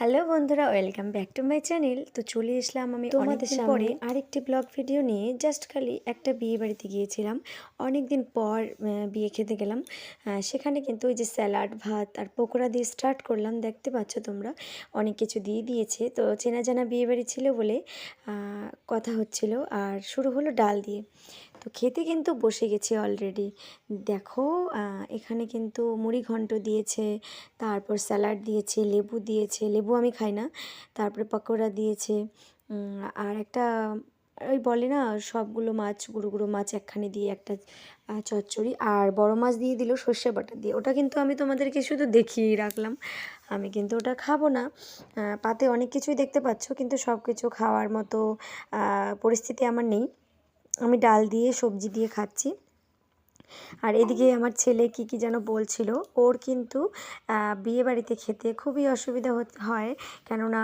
Hello বন্ধুরা welcome back to my channel. তো চলে আসলাম আমি তোমাদের সামনে পরে আরেকটি ব্লগ ভিডিও নিয়ে। জাস্ট খালি একটা বিয়ে বাড়িতে গিয়েছিলাম। অনেক দিন পর বিয়ে খেতে গেলাম। সেখানে কিন্তু ওই যে স্যালাড ভাত আর পকোড়া দিয়ে স্টার্ট করলাম। দেখতে পাচ্ছ তোমরা অনেক কিছু দিয়ে দিয়েছে। তো চেনা জানা বিয়ে বাড়ি ছিল বলে কথা হচ্ছিল। আর শুরু হলো ডাল দিয়ে। তো খেতে কিন্তু বসে গেছি অলরেডি দেখো এখানে কিন্তু মুড়ি ঘন্ট দিয়েছে, তারপর স্যালাড দিয়েছে, লেবু দিয়েছে, লেবু আমি খাই না, তারপরে পকোড়া দিয়েছে আর একটা, ওই বলে না, সবগুলো মাছ, গুঁড়ো গুঁড়ো মাছ একখানে দিয়ে একটা চচ্চড়ি, আর বড় মাছ দিয়ে দিল সর্ষে বাটা দিয়ে। ওটা কিন্তু আমি তোমাদেরকে শুধু দেখিয়েই রাখলাম। আমি কিন্তু ওটা খাব না। পাতে অনেক কিছুই দেখতে পাচ্ছ, কিন্তু সব কিছু খাওয়ার মতো পরিস্থিতি আমার নেই। আমি ডাল দিয়ে সবজি দিয়ে খাচ্ছি। আর এদিকে আমার ছেলে কি কি যেন বলছিল, ওর কিন্তু বিয়ে বাড়িতে খেতে খুবই অসুবিধা হয়। কেননা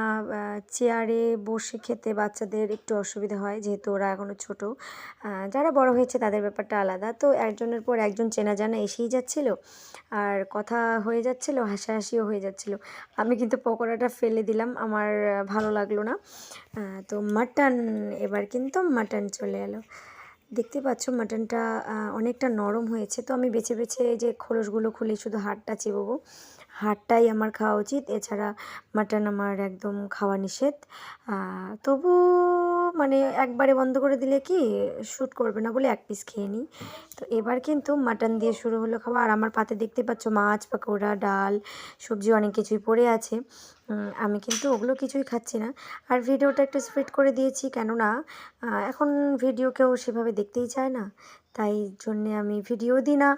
চেয়ারে বসে খেতে বাচ্চাদের একটু অসুবিধা হয়, যেহেতু ওরা এখনও ছোট। যারা বড় হয়েছে তাদের ব্যাপারটা আলাদা। তো একজনের পর একজন চেনা জানা এসেই যাচ্ছিল, আর কথা হয়ে যাচ্ছিল, হাসাহাসিও হয়ে যাচ্ছিল। আমি কিন্তু পকোড়াটা ফেলে দিলাম, আমার ভালো লাগল না। তো মাটন এবার কিন্তু মাটন চলে এলো। দেখতে পাচ্ছ মাটনটা অনেকটা নরম হয়েছে। তো আমি বেছে বেছে যে খোলসগুলো খুলে শুধু হাড়টা চিবোবো। হাড়টাই আমার খাওয়া উচিত। এছাড়া মাটন আমার একদম খাওয়া নিষেধ। তবু মানে একবারে বন্ধ করে দিলে কি শ্যুট করবে না বলে এক পিস খেয়ে নিই। তো এবার কিন্তু মাটন দিয়ে শুরু হলো খাওয়া। আর আমার পাতে দেখতে পাচ্ছ মাছ, পাকোড়া, ডাল, সবজি অনেক কিছুই পড়ে আছে। আমি কিন্তু ওগুলো কিছুই খাচ্ছি না। আর ভিডিওটা একটু স্পিড করে দিয়েছি কেননা এখন ভিডিও কেউ সেভাবে দেখতেই চায় না। তাই জন্যে আমি ভিডিও দিই না।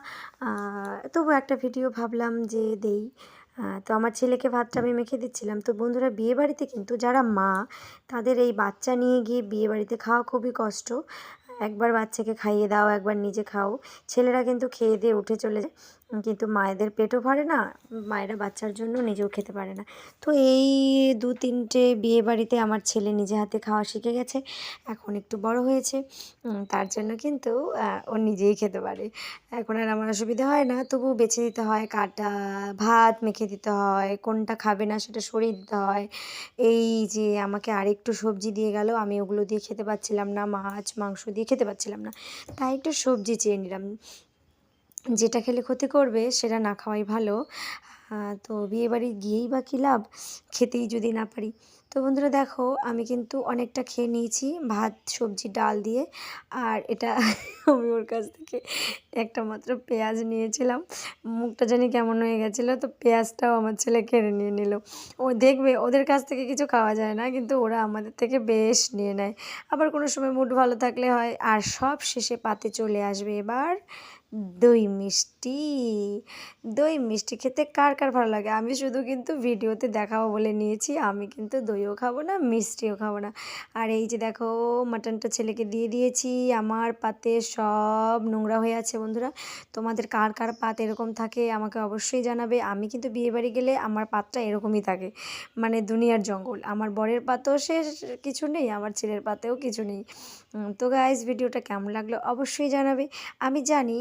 তবু একটা ভিডিও ভাবলাম যে দেই। তো আমার ছেলেকে ভাতটা আমি মেখে দিচ্ছিলাম। তো বন্ধুরা, বিয়েবাড়িতে কিন্তু যারা মা, তাদের এই বাচ্চা নিয়ে গিয়ে বিয়েবাড়িতে খাওয়া খুবই কষ্ট। একবার বাচ্চাকে খাইয়ে দাও, একবার নিজে খাও। ছেলেরা কিন্তু খেয়ে দিয়ে উঠে চলে যায়। কিন্তু মায়েদের পেটও ভরে না, মায়েরা বাচ্চার জন্য নিজেও খেতে পারে না। তো এই দু তিনটে বিয়ে বাড়িতে আমার ছেলে নিজে হাতে খাওয়া শিখে গেছে, এখন একটু বড় হয়েছে। তার জন্য কিন্তু ও নিজেই খেতে পারে। এখন আর আমার অসুবিধা হয় না তবু বেছে দিতে হয় কাটা ভাত, মেখে দিতে হয়, কোনটা খাবে না সেটা সরিয়ে দিতে হয়। এই যে আমাকে আরেকটু সবজি দিয়ে গেল, আমি ওগুলো দিয়ে খেতে পাচ্ছিলাম না, মাছ, মাংস দিয়ে খেতে পারছিলাম না। তাই একটু সবজি চেয়ে নিলাম। যেটা খেলে ক্ষতি করবে সেটা না খাওয়াই ভালো। তো বিয়েবাড়ি গিয়েই বা কী লাভ? খেতেই যদি না পারি। তো বন্ধুরা দেখো, আমি কিন্তু অনেকটা খেয়ে নিয়েছি, ভাত, সবজি, ডাল দিয়ে। আর এটা আমি ওর কাছ থেকে একটা মাত্র পেঁয়াজ নিয়েছিলাম। মুখটা জানি কেমন হয়ে গেছিল, তো পেঁয়াজটাও আমার ছেলে কেড়ে নিয়ে নিল। ও দেখবে, ওদের কাছ থেকে কিছু খাওয়া যায় না, কিন্তু ওরা আমাদের থেকে বেশ নিয়ে নেয়। আবার কোনো সময় মুড ভালো থাকলে হয়, আর সব শেষে পাতে চলে আসবে এবার দই মিষ্টি। দই মিষ্টি খেতে কার কার ভালো লাগে? আমি শুধু কিন্তু ভিডিওতে দেখাবো বলে নিয়েছি, আমি কিন্তু দইও খাব না, মিষ্টিও খাব না। আর এই যে দেখো, মাটনটা ছেলেকে দিয়ে দিয়েছি, আমার পাতে সব নোংরা হয়ে আছে বন্ধুরা। তোমাদের কার কার পাত এরকম থাকে আমাকে অবশ্যই জানাবে। আমি কিন্তু বিয়েবাড়ি গেলে আমার পাতটা এরকমই থাকে মানে দুনিয়ার জঙ্গল। আমার বরের পাতেও সে কিছু নেই, আমার ছেলের পাতেও কিছু নেই। তো গাইজ ভিডিওটা কেমন লাগল অবশ্যই জানাবে। আমি জানি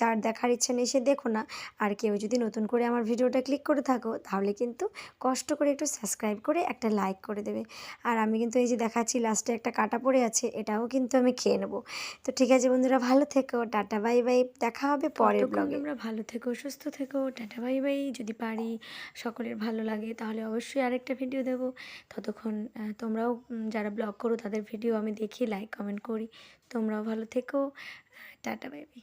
যার দেখার ইচ্ছা নেই সে দেখো না। আর কেউ যদি নতুন করে আমার ভিডিওটা ক্লিক করে থাকো তাহলে কিন্তু কষ্ট করে একটু সাবস্ক্রাইব করে একটা লাইক করে দেবে। আর আমি কিন্তু এই যে দেখাচ্ছি লাস্টে একটা কাটা পড়ে আছে এটাও কিন্তু আমি খেয়ে নেব। তো ঠিক আছে বন্ধুরা ভালো থেকো টাটা বাই বাই দেখা হবে পরের ব্লগে তোমরা ভালো থেকো সুস্থ থেকো টাটা বাই বাই যদি পারি সকলের ভালো লাগে তাহলে অবশ্যই আরেকটা ভিডিও দেবো। ততক্ষণ তোমরাও যারা ব্লগ করো তাদের ভিডিও আমি দেখি লাইক কমেন্ট করি। তোমরাও ভালো থেকো। Tata bye bye